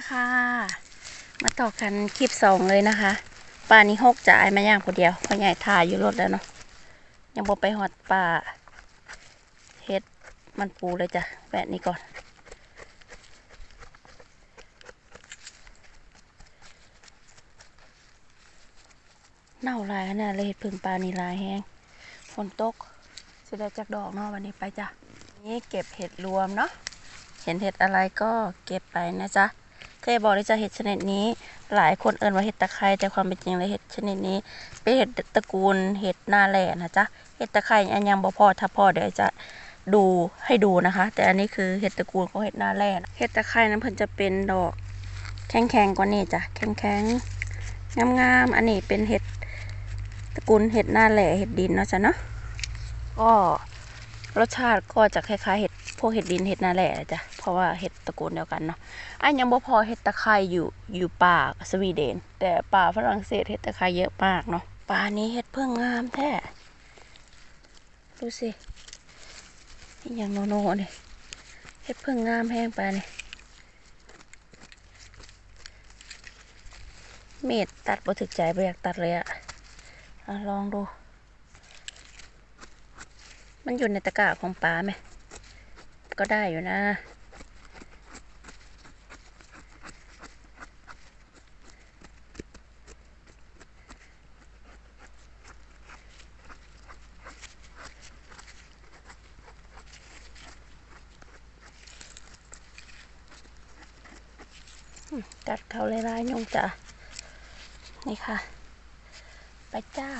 นะคะมาต่อกันคลิปสองเลยนะคะป่านี้หกจ่ายมาย่างคนเดียวเพราะใหญ่ถ่ายอยู่รถแล้วเนาะยังบ่ไปหอดป่าเฮ็ดมันปูเลยจ้ะแวะนี้ก่อน เน่าลายขนาดเลยเห็ดพึ่งปลานี่ลายแห้งฝนตกสิได้จากดอกเนาะวันนี้ไปจ้ะนี่เก็บเห็ดรวมเนาะเห็นเห็ดอะไรก็เก็บไปนะจ๊ะ เคยบอกเลยจ้ะเห็ดชนิดนี้ หลายคนเอ่นว่าเห็ดตะไคร้แต่ความเป็นจริงเลยเห็ดชนิดนี้ เป็นเห็ดตระกูลเห็ดหน้าแหล่นะจ๊ะเห็ดตะไคร้อันยังบ่พอถ้าพอเดี๋ยวจะดูให้ดูนะคะ แต่อันนี้คือเห็ดตระกูลของเห็ดหน้าแหล่นเห็ดตะไคร้นั้นเพิ่นจะเป็นดอก แข็งๆกว่านี้จ้ะแข็งๆงามๆอันนี้เป็นเห็ดตระกูลเห็ดหน้าแหล่เห็ดดินเนาะจ้ะเนาะก็รสชาติก็จะคล้ายๆเห็ด พวกเห็ดดินเห็ดนาแหล่แหละจ้ะเพราะว่าเห็ดตระกูลเดียวกันเนาะอันยังบ่พอเห็ดตะไคร้อยู่อยู่ป่าสวีเดน แต่ป่าฝรั่งเศสเห็ดตะไคร้เยอะมากเนาะป่านี้เห็ดเพิ่งงามแท้ดูสินี่อย่างโนโน่เนี่ยเห็ดเพิ่งงามแห้งไปเนี่ยเม็ดตัดบ่ถึกใจบ่อยากตัดเลยอะอะลองดู มันอยู่ในตะกร้าของป้าไหม ก็ได้อยู่นะ กัดเขาเลยลายยงจ้ะ นี่ค่ะ ไปจ้า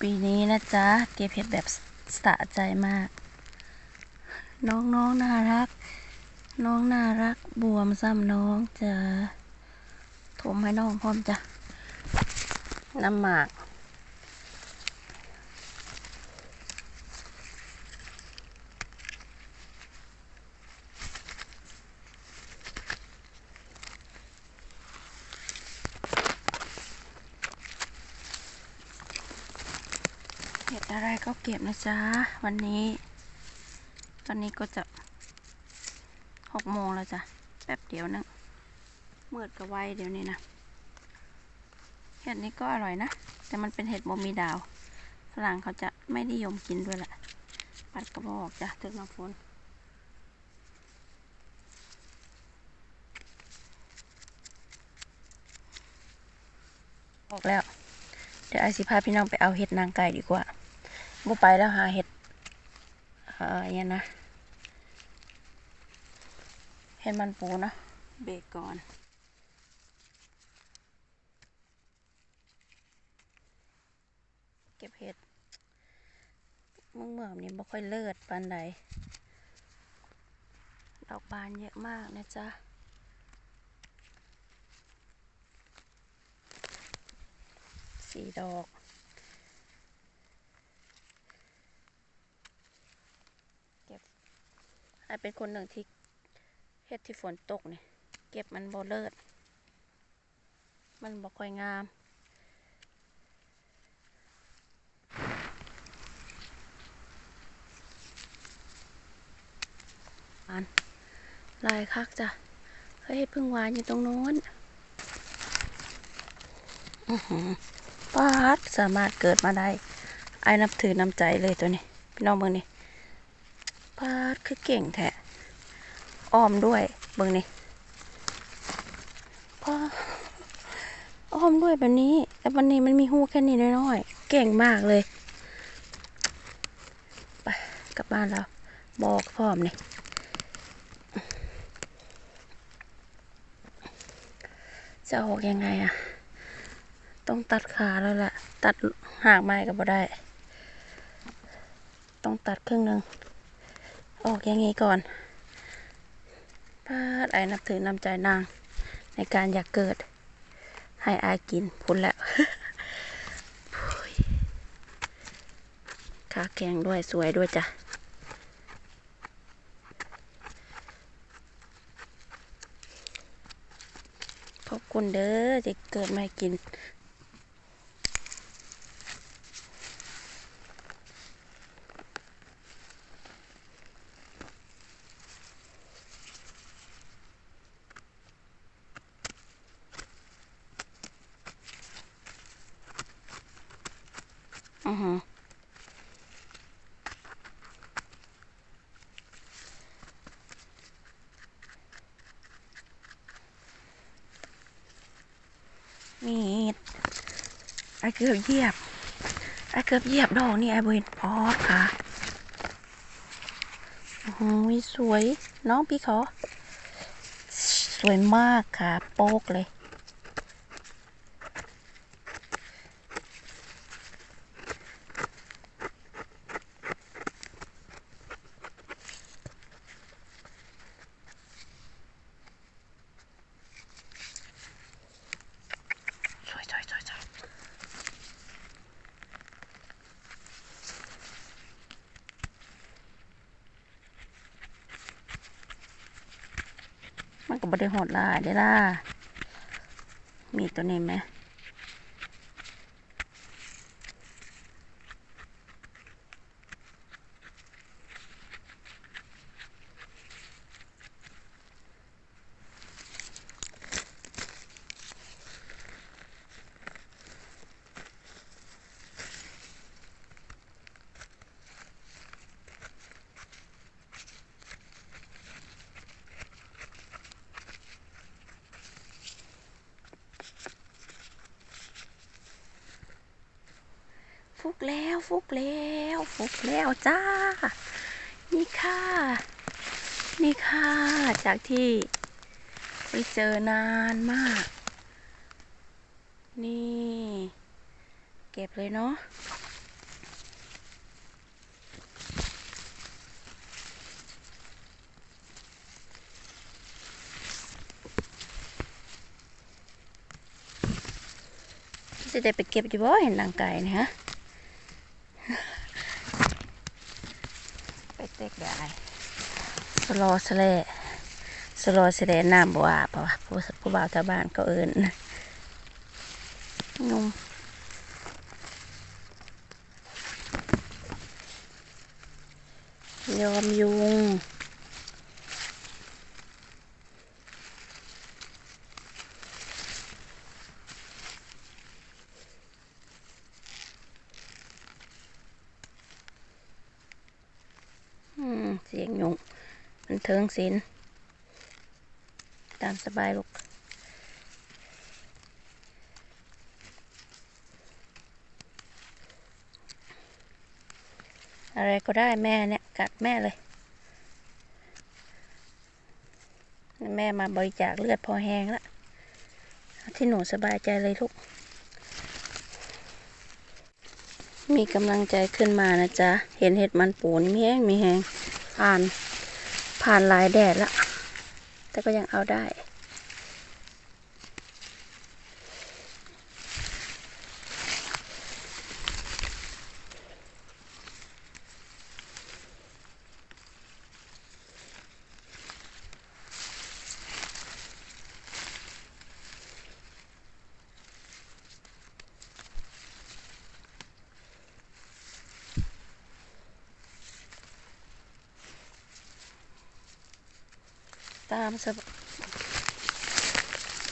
ปีนี้นะจ๊ะ เก็บเห็ดแบบสะใจมาก น้องๆนน่ารัก น้องน่ารักบวมซ้ำน้องจะถมให้น้องพร้อมจ้ะน้ำหมากเห็ดอะไรก็เก็บนะจ๊ะ วันนี้ ตอนนี้ก็จะหกโมงแล้วจ้ะ แป๊บเดียวนึงเมืดก็ไวเดี๋ยวนี้นะเห็ดนี้ก็อร่อยนะ แต่มันเป็นเห็ดบมีดาวฝรั่งเขาจะไม่นิยมกินด้วยแหละ ปัดกระบอกจ้ะถึงน้ำฝนออกแล้ว เดี๋ยวไอซิพาพี่น้องไปเอาเห็ดนางไก่ดีกว่าบ่ไปแล้วหาเห็ด อ่ออย่างนะเห็ดมันปูเนาะเบรกก่อนเก็บเห็ดเมืองเมืองนี้บ่ค่อยเลิศปานใดดอกบานเยอะมากนะจ๊ะ สี่ดอก เก็บ ไอเป็นคนหนึ่งที่เฮ็ดที่ฝนตกเนี่ยเก็บมันบ่เลิศมันบ่ค่อยงามอันลายคักจ้ะ เฮ้ยพึ่งหวานอยู่ตรงโน้นอื้อหือปาดสามารถเกิดมาได้ ไอ้นับถือน้ำใจเลยตัวนี้ พี่น้องเบิ่งนี่ ปาดคือเก่งแท้อ้อมด้วยเบิ่งนี่ปาอ้อมด้วยแบบนี้ แต่วันนี้มันมีหูแค่นี้น้อยๆเก่งมากเลยไปกลับบ้านเราบอกพร้อมนี่จะออกยังไงอะต้องตัดขาแล้วล่ะตัดหากไม้ก็บ่ได้ ต้องตัดครึ่งหนึ่ง ออกย่างงี้ก่อนป้าดไอ้นับถือน้ำใจนาง ในการอยากเกิด ให้อายกินพุ่นแล้วโอ้ยขาแข็งด้วยสวยด้วยจ้ะขอบคุณเด้อที่เกิดมากิน อหือมีดไอ้ เกือบเหยียบไอ้เกือบเหยียบดอกนี่ไอ้บเห็นพอดค่ะโอ้ยสวยน้องพี่ขอ สวยมากค่ะ โป๊กเลย สวยสวยสวยสวยมันก็บ่ได้โหดลายได้ล่ะ มีตัวนี้ไหม ฟุกแล้วฟุกแล้วฟุกแล้วจ้า นี่ค่ะ นี่ค่ะ จากที่ไปเจอนานมาก นี่ เก็บเลยเนาะจะได้ไปเก็บอยู่บ่เห็นร่างกายนะฮะ ไป เด็กได้สโลสเลสโลสเลน้ำบัวเพราะว่าผู้ผู้บ่าวชาวบ้านก็เอินนุ่มยอมยุง อืม เสียงยุงมัน เทิงสินตามสบายลูกอะไรก็ได้แม่เนี่ย กัดแม่เลย แม่มาบริจาคเลือดพอแห้งแล้วที่หนูสบายใจเลยลูกมีกำลังใจขึ้นมานะจ๊ะ เห็นเห็ดมันปูนมีแห้งมีแห้งผ่าน ผ่านหลายแดดละแต่ก็ยังเอาได้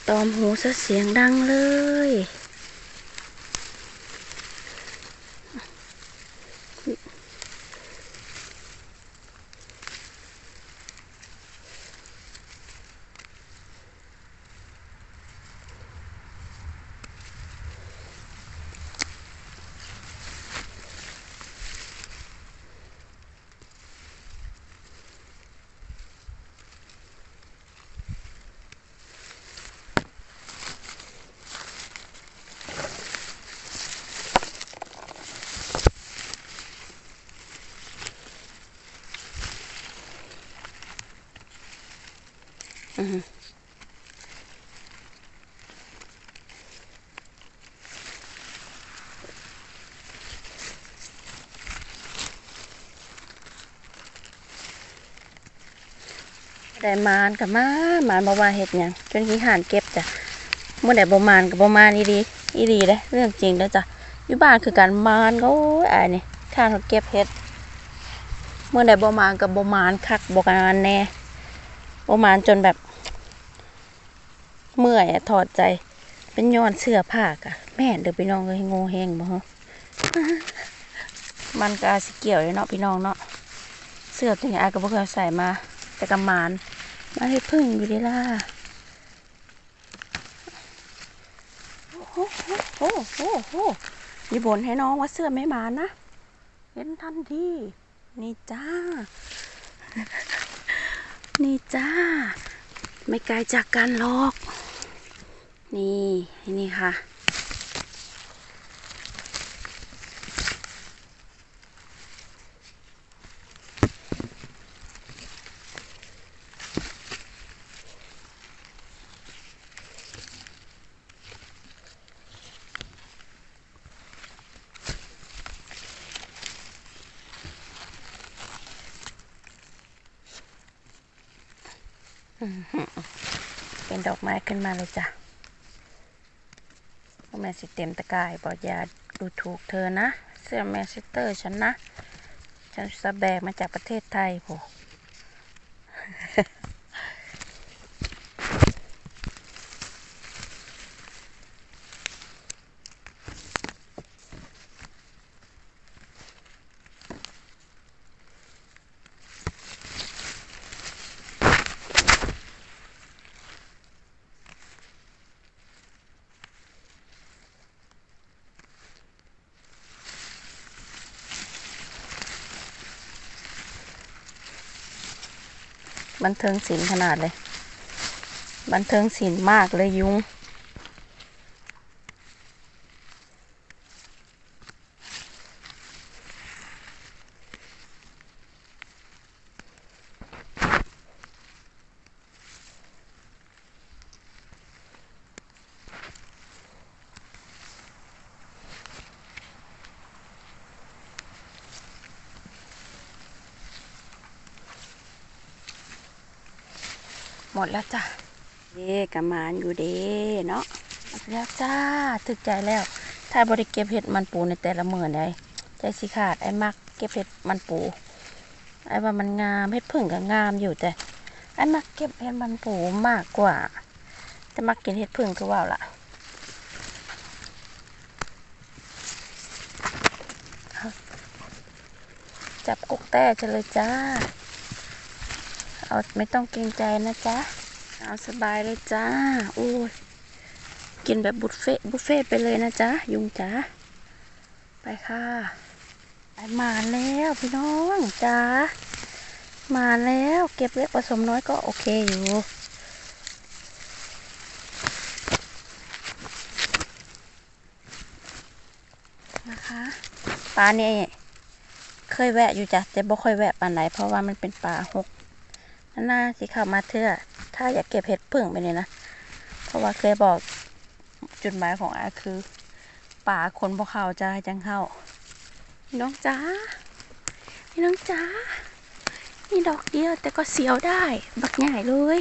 ตอมหูซะเสียงดังเลย อือหือได้มานกับมามานบ่ว่าเฮ็ดหยังจนขี้หานเก็บจ้ะเมื่อใดบ่มานกับบ่มานอีดีอีดีเด้เรื่องจริงเด้อจ้ะอยู่บ้านคือการมานก็โอ้ายนี่ข้านเขาเก็บเฮ็ดเมื่อใดบ่มานกับบ่มานคักบกันแน่บ่มานจนแบบ เมื่อยอะถอดใจ เป็นย้อนเสื้อผ้ากะแม่เดี๋ยวไปน้องเลยโง่แหงบ่ฮะมันก็อาสิเกี่ยวเลยเนาะพี่น้องเนาะเสื้อตัวนี้อาก็บ่เคยใส่มา แต่กำมานมาให้พึ่งอยู่ดีล่ะโอ้โหโอ้โหโอ้โหมีบนให้น้องว่าเสื้อไม่มานะ เห็นทันทีนี่จ้า นี่จ้า ไม่ไกลจากกันหรอก นี่นี่ค่ะ เป็นดอกไม้ขึ้นมาเลยจ้ะ แม่สิเต็มตะกายบอกอย่าดูถูกเธอนะ เสื้อแมนเชสเตอร์ฉันนะ ฉันสแบกมาจากประเทศไทยโห บันเทิงศิลป์ขนาดเลย บันเทิงศิลป์มากเลยยุง ดแล้วจ้ะเย่กำมานอยู่เด้เนาะหมดแล้วจ้าถึกใจแล้ว ถ้าบริเก็บเห็ดมันปูในแต่ละมื้อได้ใจสิขาดไอ้มักเก็บเห็ดมันปู ไอ้ว่ามันงามเห็ดผึ่งก็งามอยู่แต่ ไอ้มักเก็บเห็ดมันปูมากกว่า แต่มักกินเห็ดผึ่งคือว่าวล่ะจับกุกแต้จะเลยจ้า เอาไม่ต้องเกรงใจนะจ๊ะ เอาสบายเลยจ้าโอ้ยกินแบบบุฟเฟ่บุฟเฟ่ไปเลยนะจ๊ะ ยุงจ๋าไปค่ะไปมาแล้วพี่น้องจ้ามาแล้วเก็บเล็กผสมน้อยก็โอเคอยู่นะคะปลาเนี่ยเคยแวะอยู่จ้ะแต่บ่ค่อยแวะปลาไหนเพราะว่ามันเป็นปลาหก น่าสิเข้ามาเถื่อถ้าอยากเก็บเห็ดผึ่งไปเนี่ยนะ เพราะว่าเคยบอกจุดหมายของอาคือป่าคนบ่เขาจะให้จังเข้าพี่น้องจ้าพี่น้องจ้านี่ดอกเดียวแต่ก็เสียวได้ บักใหญ่เลย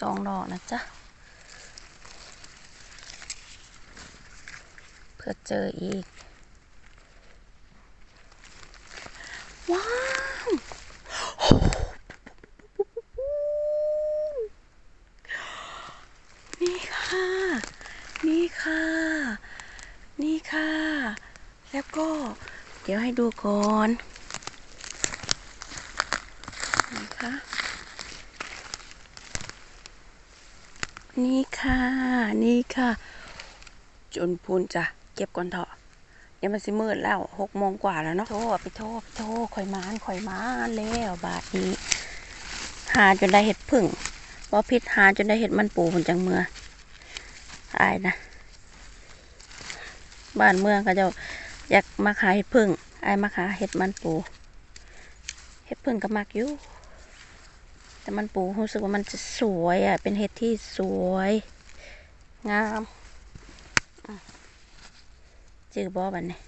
สองดอกนะจ๊ะ เพื่อเจออีก ว้าวนี่ค่ะ นี่ค่ะ นี่ค่ะ แล้วก็ เดี๋ยวให้ดูก่อนนี่ค่ะนี่ค่ะ นี่ค่ะ จนพูนจ้ะ เก็บก่อนเถอะ ยวมันสิมืดแล้วหกโมงกว่าแล้วเนาะโทษไปโทษไปโทษข่อยมานข่อยมานแล้วบาทนี้ หาจนได้เห็ดผึ่งว่าพิษหาจนได้เห็ดมันปูผนจังเมืออายนะบ้านเมืองเขาจะอยากมาขายเห็ดผึ่งอายมาขายเห็ดมันปู เห็ดผึ่งก็มักอยู่ แต่มันปูรู้สึกว่ามันจะสวยอะ เป็นเห็ดที่สวย งาม จื้อบอบันนี้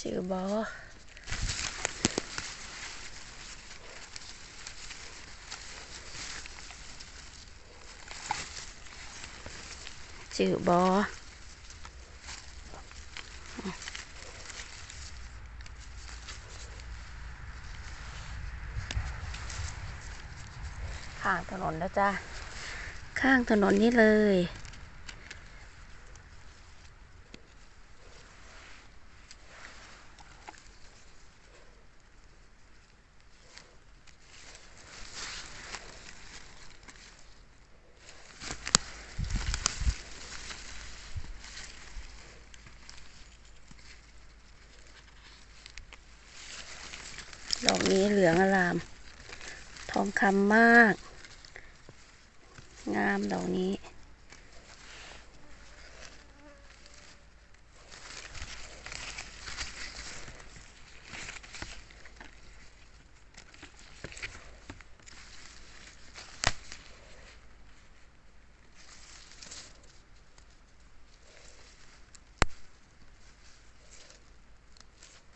จื้อบอจื้อบ ข้างถนนแล้วจ้าข้างถนนนี้เลย ดอกนี้เหลืองอลาม ทองคำมากามดอกนี้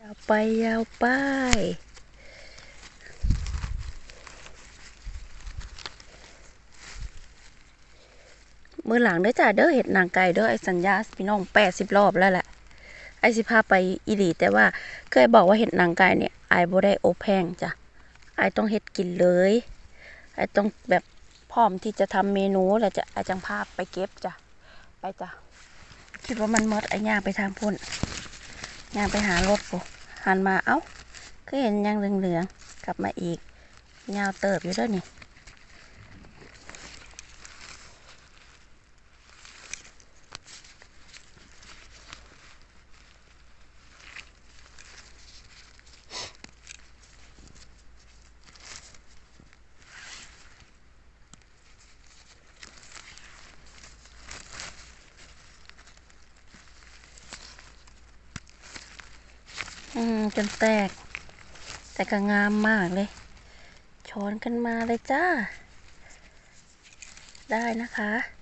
ยาวไปยาวไป มือหลังเด้อจ้าเด้อเห็ดนางไก่เด้อไอสัญญาพี่น้องแปดสิบรอบแล้วแหละไอสิพาไปอีหลีแต่ว่าเคยบอกว่าเห็ดนางไก่เนี่ยไอบ่ได้โอแพงจ้ะไอต้องเห็ดกินเลยไอต้องแบบพร้อมที่จะทำเมนูแล้วจะไอจังพาพไปเก็บจ้ะไปจ้ะคิดว่ามันมดไอย่างไปทางพุ่นย่างไปหารถกูหันมาเอ้าก็เห็นยังเหลืองๆกลับมาอีกยาวเติบอยู่ด้วยนี่ อืมจนแตก แต่ก็งามมากเลย ช้อนกันมาเลยจ้า ได้นะคะ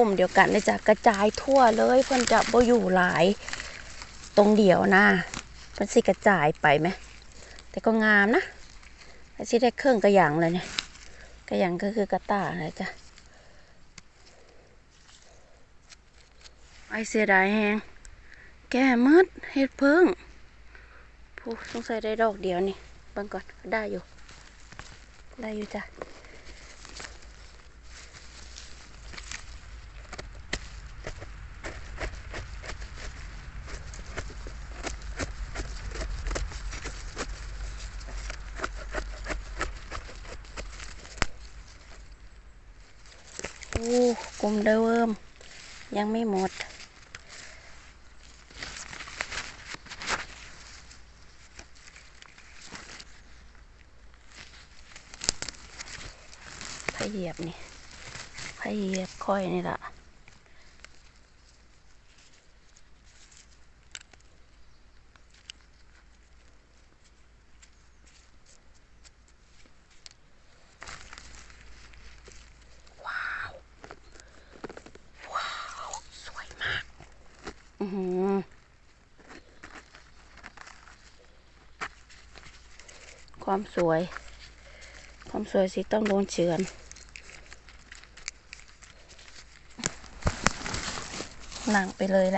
กลุ่มเดียวกันเลยจะกระจายทั่วเลยเพื่อนจะบ่อยู่หลาย ตรงเดียวนะเพื่อนสิกระจายไปไหมแต่ก็งามนะไอ้สิได้เครื่องกระหยังเลยเนี่ยกระหยังก็คือกระต่ายเลยจ้ะไอเสียดายแฮงแก่มืดเฮ็ดเพิ่งผู้สงสัยได้ดอกเดียวนี่บิ่งก่อนได้อยู่ ได้อยู่จ้ะ โอ้กลม เดิม ยังไม่หมด พยเหยียบนี่พยเหยียบค่อยนี่ละว้าว ว้าว สวยมาก อือหือ ความสวย ความสวยสิต้องโดนเฉือน หนังไปเลยแหละ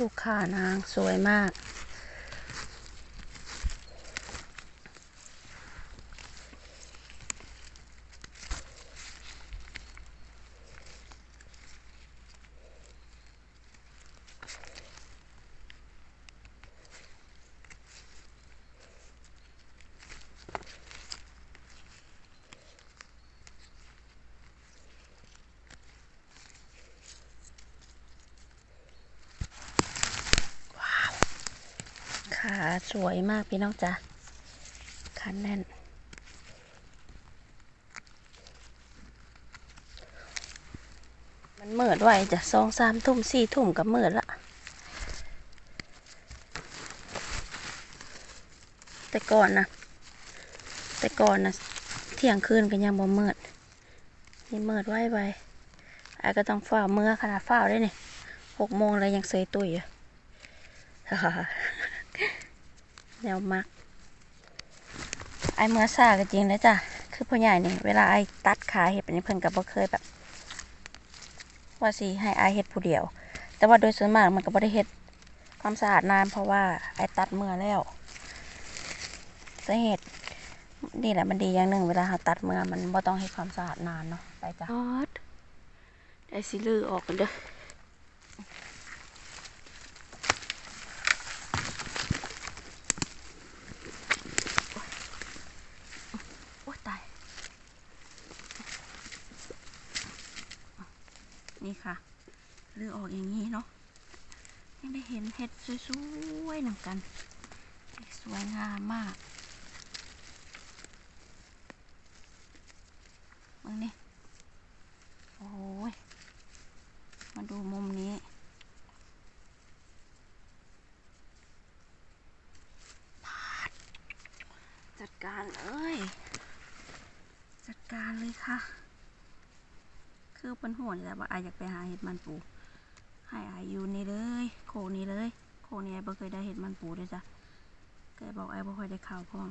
ลูกค้านางสวยมาก อ สวยมากพี่น้องจ๋าคันแน่น มันเมิดไว้จ้ะสองสามทุ่มสี่ทุ่มกับเมิดละแต่ก่อนนะแต่ก่อนนะเที่ยงคืนก็ยังบ่เมิดนี่เมิดไว้ไวไอ้ก็ต้องฝ้าเมื่อขนาดฝ้าได้นี่หกโมงเลยยังเซยตุยอยู่ แนวมัก ไอเมื่อซาก็จริงนะจ้ะ คือพ่อใหญ่นี่ เวลาไอตัดขาเห็ดแบบนี้เพิ่นกับบ่เคยแบบ ว่าสิให้ไอเห็ดผู้เดียว แต่ว่าโดยส่วนมากมันก็บ่ได้เห็ดความสะอาดนานเพราะว่าไอตัดเมื่อแล้วสาเหตุนี่แหละมันดีอย่างหนึ่งเวลาเราตัดเมื่อมันบ่ต้องให้ความสะอาดนานเนาะไปจ้ะได้สิลือออกกันเด้อ โอ้ยตาย นี่ค่ะ เลือออกอย่างนี้เนาะยังได้เห็นเห็ดสวยๆหนึ่งกัน สวยงามมากมึงนี่โอ้ย มาดูมุมนี้ จัดการเอ้ย จัดการเลยค่ะ คือเป็นห่วงและว่าอายอยากไปหาเห็ดมันปู อยู่นี่เลย โคนี้เลย โคนี้ไอ้บ่เคยได้เห็ดมันปูเลยจ้ะแกบอกไอ้บ่ค่อยได้ข่าวพร้อม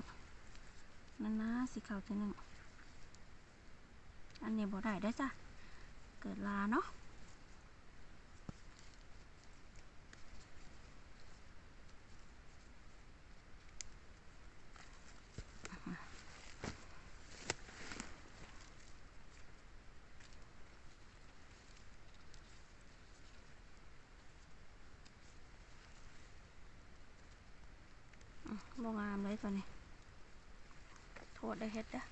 นั่นนะสิข่าวตัวหนึ่งอันนี้บ่ได้ได้จ้ะ เกิดลาเนาะ บ่งามเลยตัวนี้ โทษได้เฮ็ดเด้อ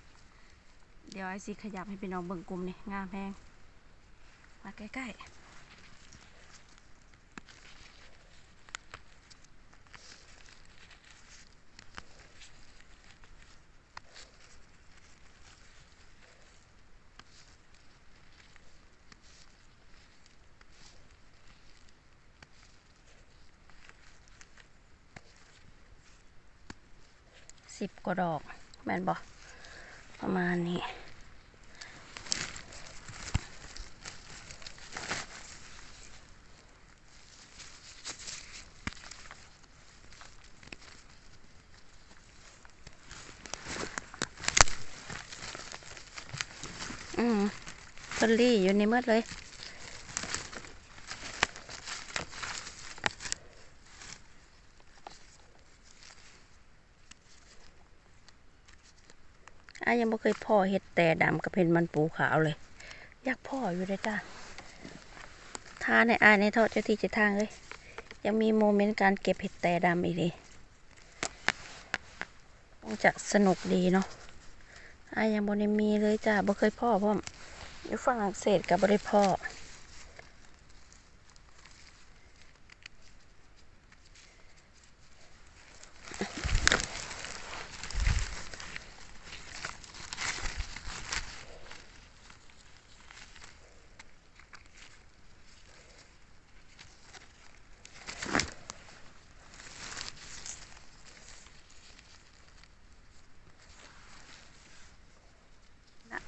เดี๋ยวไอซีขยับให้พี่น้องเบิ่งกลุ่มนี่งามแพงมาใกล้ๆ สิบกว่าดอก แม่นบ่ประมาณนี้อืมเพิ่นรี่อยู่ในเมืดเลย ยังไม่เคยพ่อเห็ดแต่ดำกับเห็ดมันปูขาวเลย อยากพ่ออยู่เลยจ้าทาในอายในทอดเจ้าที่เจ้าทางเลย ยังมีโมเมนต์การเก็บเห็ดแต่ดำอีกดีคงจะสนุกดีเนาะอายยังบ่ได้มีเลยจ้าบ่เคยพ่อพ่ออยู่ฝรั่งเศสกับบ่ได้พ่อ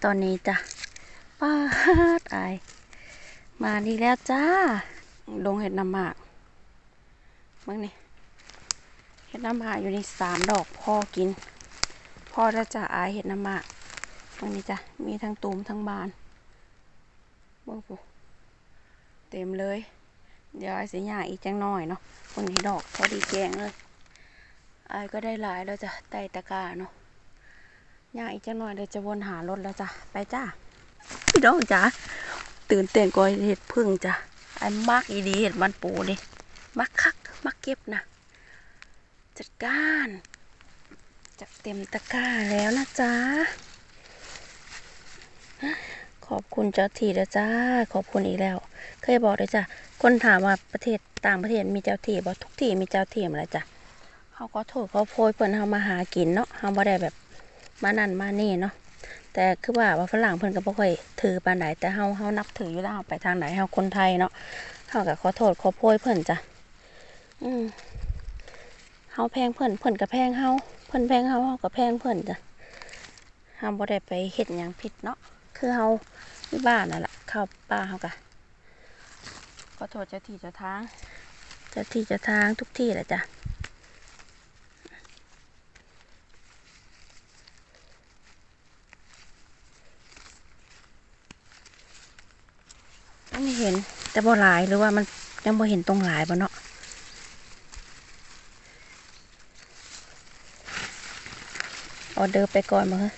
ตอนนี้จ้ะป้าดอายมาดีแล้วจ้าลงเห็ดน้ำหมากเมื่อนี่เห็ดน้ำหมากอยู่ในสามดอกพ่อกินพ่อแล้วจะอายเห็ดน้ำหมากเมื่อนี้จ้ะมีทั้งตูมทั้งบานเบ้งปูเต็มเลย เดี๋ยวไอายสิย่างอีกจังหน้อยเนาะคนนี้ดอกพอดีแกงเลยไอก็ได้หลายแล้วจ้ะไต่ตะกร้าเนาะ ย่างอีกจังหน่อยเดี๋ยวจะวนหารถแล้วจ้ะ ไปจ้าพี่น้องจ้ะตื่นเต้นกว่าเห็ดพึ่งจ้ะไอ้มักอีดีเห็ดมันปูดิมักคัก มักเก็บนะ จัดการจะเต็มตะกร้าแล้วนะจ๊ะ ขอบคุณเจ้าที่นะจ้า ขอบคุณอีกแล้ว เคยบอกเลยจ้ะ คนถามว่าประเทศต่างประเทศมีเจ้าที่บอกทุกที่มีเจ้าที่หมาแล้วจ้ะเขาก็โทษเขาโพยเพิ่นเฮามาหากินเนาะเฮาบ่ได้แบบ มานั่นมานี่เนาะแต่คือว่าว่าฝรั่งเพิ่นก็บ่ค่อยถือปานใดแต่เฮาเฮานับถืออยู่แล้วไปทางไหนเฮาคนไทยเนาะเฮาก็ขอโทษขอโพยเพิ่นจ้ะอืมเฮาแพงเพิ่นเพิ่นก็แพงเฮาเพิ่นแพงเฮาเฮาก็แพงเพิ่นจ้ะเฮาบ่ได้ไปเฮ็ดหยังผิดเนาะคือเฮาอยู่บ้านนั่นล่ะเข้าป่าเฮาก็ขอโทษเจ้าที่เจ้าทาง เจ้าที่เจ้าทางทุกที่แหละจ้ะ ไม่เห็น แต่บ่หลายหรือว่ามันยังบ่เห็นตรงหลายบ่เนาะออเดอร์ไปก่อนมาเฮ้ย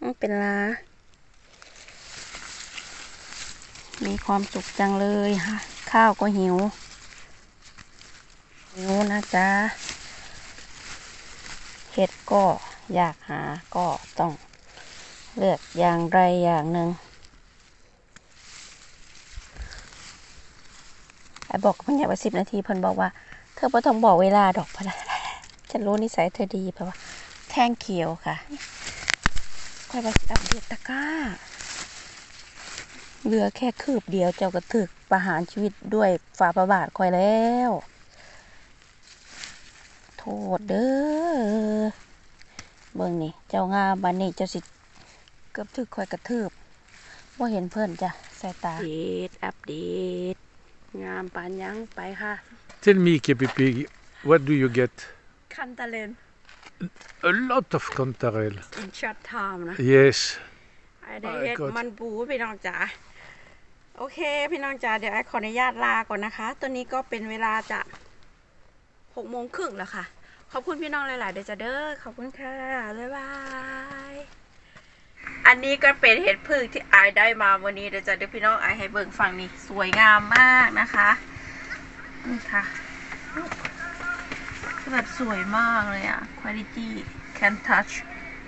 มันเป็นลา มี ความสุขจังเลยค่ะ ข้าวก็หิว หิวนะจ๊ะเห็ดก็อยากหาก็ต้องเลือกอย่างใดอย่างหนึ่งไอ้บอกเพิ่นอยากไปสิบนาทีเพิ่นบอกว่า เธอไ่ต้องบอกเวลาดอกพะนะฉันรู้นิสัยเธอดีเพราะว่า แท่งเขียวค่ะค่อยไปอัปเดตตะกร้า เหลือแค่คืบเดียวเจ้าก็ถึกประหารชีวิตด้วยฝ่าประบาทคอยแล้ว โทษเด้อเบิ่งนี่ เจ้างามบันนี้เจ้าสิเกือบถึกคอยกระทืบว่าเห็นเพื่อนจ้ะสายตาเดตอัปเดตงามปานยังไปค่ะ Tell me, KPP, what do you get? คันตะเลน A lot of cantarelle. in short time นะ Yes. ไอได้ My เฮ็ด God มันปูพี่น้องจ๋า โอเค พี่น้องจ๋าเดี๋ยวไอขออนุญาตลาก่อนนะคะตัวนี้ก็เป็นเวลาจะหกโมงครึ่งแล้วค่ะ ขอบคุณพี่น้องหลายๆเดี๋ยวจะเด้อขอบคุณค่ะบ๊ายบายอันนี้ก็เป็นเห็ดพึ่งที่ไอได้มาวันนี้เดี๋ยวจะเดี๋ยวพี่น้องไอให้เบิ่งฝั่งนี้สวยงามมากนะคะนี่ค่ะแบบสวยมากเลยอะ quality can touch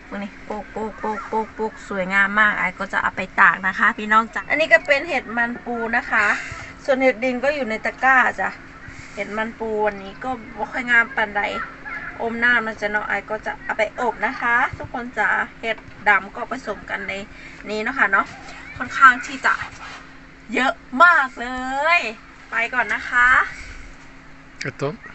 พวกนี้โปกโปกโปกโปกโปกสวยงามมากไอ้ก็จะเอาไปตากนะคะ พี่น้องจ้ะอันนี้ก็เป็นเห็ดมันปูนะคะ ส่วนเห็ดดินก็อยู่ในตะกร้าจ้ะเห็ดมันปูวันนี้ก็บ่ค่อยงามปานใดอมน้ำนะจ๊ะเนาะไอ้ก็จะเอาไปอบนะคะ ทุกคนจะเห็ดดำก็ผสมกันในนี้เนาะคะเนาะค่อนข้างที่จะเยอะมากเลย ไปก่อนนะคะ Attends.